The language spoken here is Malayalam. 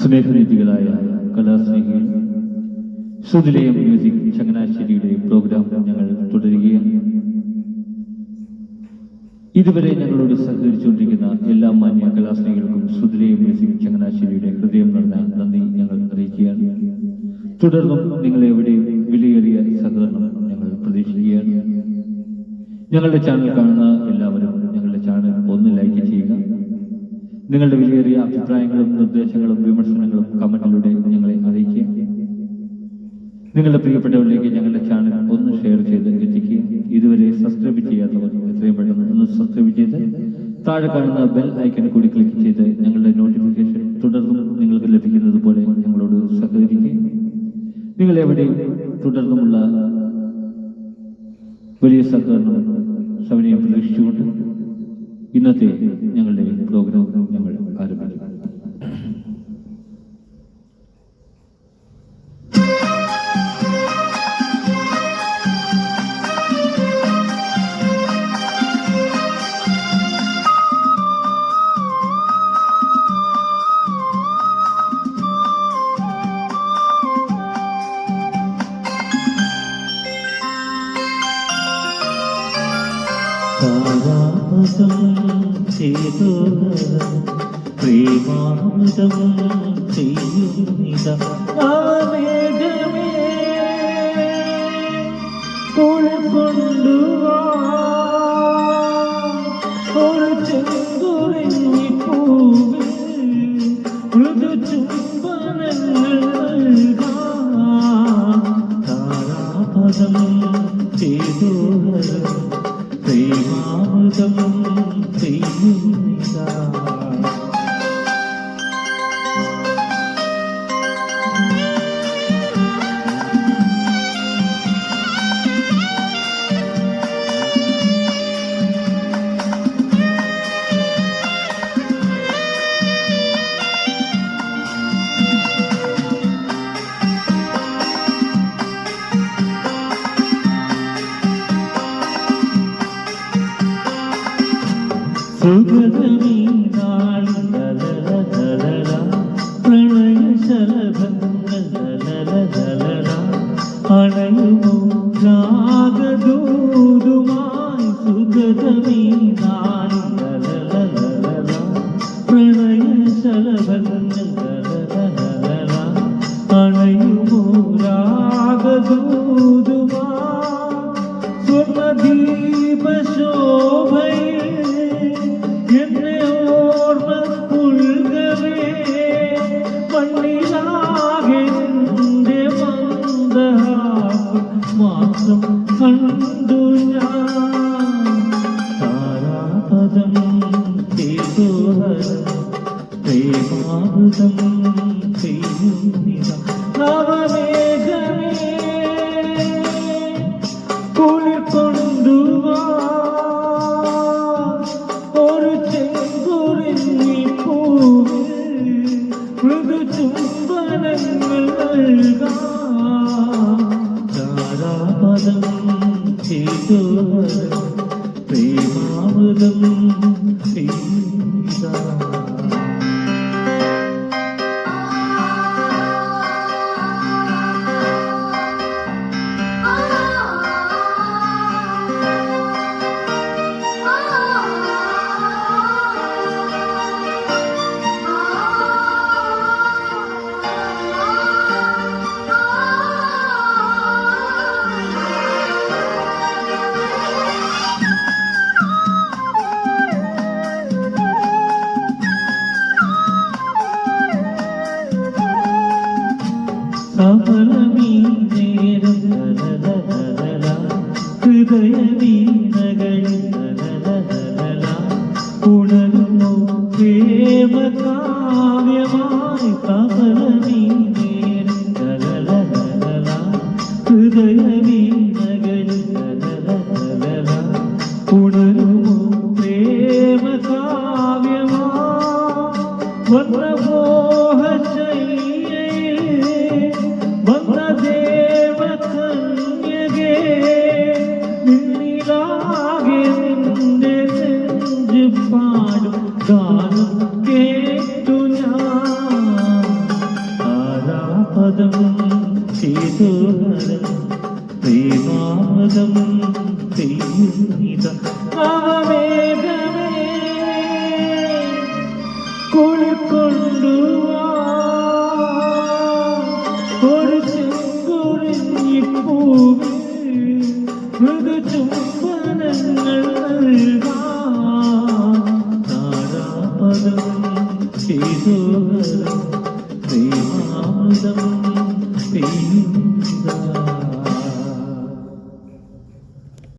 സ്നേഹനീതികളായ കലാസ്നേഹികൾ സുതിലയം മ്യൂസിക് ചങ്ങനാശ്ശേരിയുടെ പ്രോഗ്രാം ഞങ്ങൾ തുടരുകയാണ്. ഇതുവരെ ഞങ്ങളോട് സഹകരിച്ചുകൊണ്ടിരിക്കുന്ന എല്ലാ മാന്യ കലാസ്നേഹികൾക്കും സുതിലയം മ്യൂസിക് ചങ്ങനാശ്ശേരിയുടെ ഹൃദയം നിറഞ്ഞ നന്ദി ഞങ്ങൾ അറിയിക്കുകയാണ്. തുടർന്നും നിങ്ങൾ എവിടെയും വിലയേറിയ സഹകരണം ഞങ്ങൾ പ്രതീക്ഷിക്കുകയാണ്. ഞങ്ങളുടെ ചാനൽ കാണുന്ന നിങ്ങളുടെ വിലയേറിയ അഭിപ്രായങ്ങളും നിർദ്ദേശങ്ങളും വിമർശനങ്ങളും കമന്റിലൂടെ ഞങ്ങളെ അറിയിക്കുക. നിങ്ങളുടെ പ്രിയപ്പെട്ടവരിലേക്ക് ഞങ്ങളുടെ ചാനൽ ഒന്ന് ഷെയർ ചെയ്ത് എത്തിക്കുക. ഇതുവരെ സബ്സ്ക്രൈബ് ചെയ്യാത്തവർ എത്രയും പെട്ടെന്ന് ഒന്ന് സബ്സ്ക്രൈബ് ചെയ്ത് താഴെ കാണുന്ന ബെൽ ഐക്കൺ കൂടി ക്ലിക്ക് ചെയ്ത് ഞങ്ങളുടെ നോട്ടിഫിക്കേഷൻ തുടർന്നും നിങ്ങൾക്ക് ലഭിക്കുന്നത് പോലെ ഞങ്ങളോട് സഹകരിക്കുക. നിങ്ങൾ എവിടെയും തുടർന്നുമുള്ള വലിയ സഹകരണം സവിനയം പ്രതീക്ഷിച്ചുകൊണ്ട് ഇന്നത്തെ ഞങ്ങളുടെ പ്രോഗ്രാം ഞങ്ങൾ ആരംഭിക്കും. താരാപദം ചേതോഹരം പ്രേമാമൃതം ചെയ്യുന്നിത അവമേഘമേ കൊണ്ടുവാ ഒരു ചെങ്കുറിഞ്ഞി പൂവിൽ മൃദു താരാപദം പ്രേമാമൃതം സുഗതമീ പ്രേമാമൃതം ചെയ്യുന്നിത നവമേഘമേ കുളിർ കൊണ്ടുവാ ഒരു ചെങ്കുറിഞ്ഞി പൂവിൽ മൃദു ചുംബനങ്ങൾ നൽകാം. താരാപദം ചെയ്തോഹരം സഫലമീ നേരം ലലല ലലല ഹൃദയവീണകളിൽ ലലല ലലല ഉണരുന്നു പ്രേമ കാവ്യമായി സഫലമീ കേട്ടുഞ്ഞാ ആരാപദം ശീതോഹരം പ്രേമാപദം പ്രിയുമിത അവമേ ചെയ്തോഹരം പ്രേമാദം